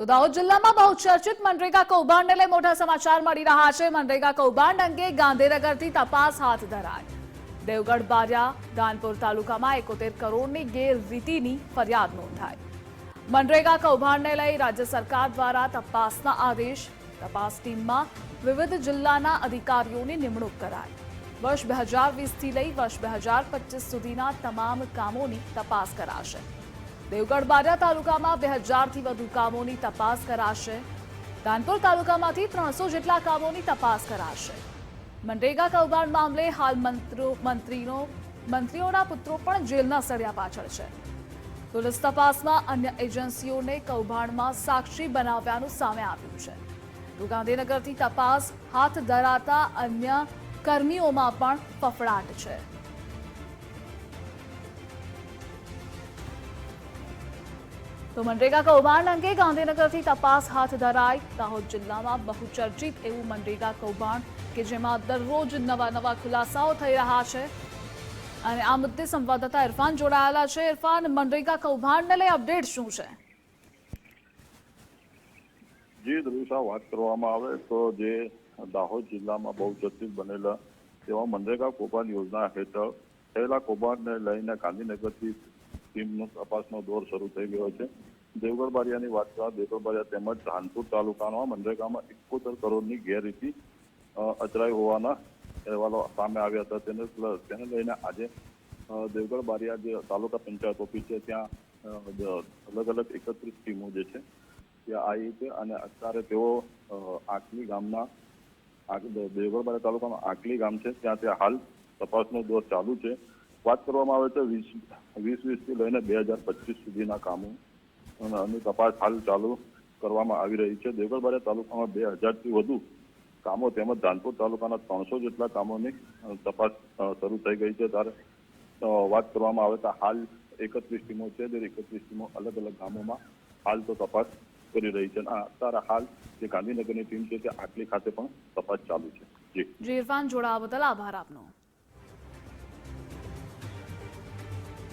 તો દાહોદ જિલ્લામાં બહુ ચર્ચિત મનરેગા કૌભાંડને લઈ મોટા સમાચાર મળી રહ્યા છે. મનરેગા કૌભાંડ અંગે ગાંધીનગરથી તપાસ હાથ ધરાય દેવગઢ, બારિયા, દાનપુર તાલુકામાં એકોતેર કરોડની ગેરરીતિની ફરિયાદ નોંધાઈ. મનરેગા કૌભાંડને લઈ રાજ્ય સરકાર દ્વારા તપાસના આદેશ, તપાસ ટીમમાં વિવિધ જિલ્લાના અધિકારીઓની નિમણૂક કરાઈ. વર્ષ બે હજાર વીસથી લઈ વર્ષ બે હજાર પચીસ સુધીના તમામ કામોની તપાસ કરાશે. દેવગઢ બારિયા તાલુકામાં બે હજારથી વધુ કામોની તપાસ કરાશે. દાનપુર તાલુકામાંથી ત્રણસો જેટલા કામોની તપાસ કરાશે. મનરેગા કૌભાંડ મામલે હાલ મંત્રો, મંત્રીનો, મંત્રીઓના પુત્રો પણ જેલના સળિયા પાછળ છે. પોલીસ તપાસમાં અન્ય એજન્સીઓને કૌભાંડમાં સાક્ષી બનાવ્યાનું સામે આવ્યું છે. તો ગાંધીનગરથી તપાસ હાથ ધરાતા અન્ય કર્મીઓમાં પણ ફફડાટ છે. તો મનરેગા કૌભાંડ અંગે ગાંધીનગરથી તપાસ હાથ ધરાઈ. દાહોદ જિલ્લામાં બહુચર્ચિત એવું મનરેગા કૌભાંડ કે જેમાં દરરોજ નવા નવા ખુલાસાઓ થઈ રહ્યા છે. અને આ મુદ્દે સંવાદદાતા ઇરફાન જોડાયેલા છે. ઇરફાન, મનરેગા કૌભાંડને લઈ અપડેટ શું છે? જે દ્રશ્ય વાત કરવામાં આવે તો જે દાહોદ જિલ્લામાં બહુ ચર્ચિત બનેલા તેવા મનરેગા કૌભાંડ યોજના હેઠળ થયેલા કૌભાંડને લઈને ગાંધીનગરથી ટીમનો તપાસનો દોર શરૂ થઈ ગયો છે. દેવગઢ બારિયાની વાત કરવા દેવગઢ બારિયા તેમજ ધાનપુર તાલુકાના મનરેગામાં એકોતેર કરોડની ગેરરીતિ અચરાઈ હોવાના અહેવાલો સામે આવ્યા હતા. તેને તેને લઈને આજે દેવગઢ બારિયા જે તાલુકા પંચાયત ઓફિસ છે, ત્યાં અલગ અલગ એકત્રીસ ટીમો જે છે, ત્યાં આવી છે અને અત્યારે તેઓ આકલી ગામના દેવગઢ બારિયા તાલુકામાં આકલી ગામ છે, ત્યાં ત્યાં હાલ તપાસનો દોર ચાલુ છે. વાત કરવામાં આવે તો વીસ વીસ વીસથી લઈને બે હજાર પચીસ સુધીના કામો અને તપાસ હાલ ચાલુ કરવામાં આવી રહી છે. દેવગઢ તાલુકામાં બે હજારથી વધુ કામો તેમજ ધાનપુર તાલુકાના ત્રણસો જેટલા કામોની તપાસ શરૂ થઈ ગઈ છે. ત્યારે વાત કરવામાં આવે તો હાલ એકત્રીસ ટીમો છે. જે એકત્રીસ ટીમો અલગ અલગ ગામોમાં હાલ તો તપાસ કરી રહી છે. અત્યારે હાલ જે ગાંધીનગરની ટીમ છે તે આટલી ખાતે પણ તપાસ ચાલુ છે. જી. જોડાવા બદલ આભાર આપનો.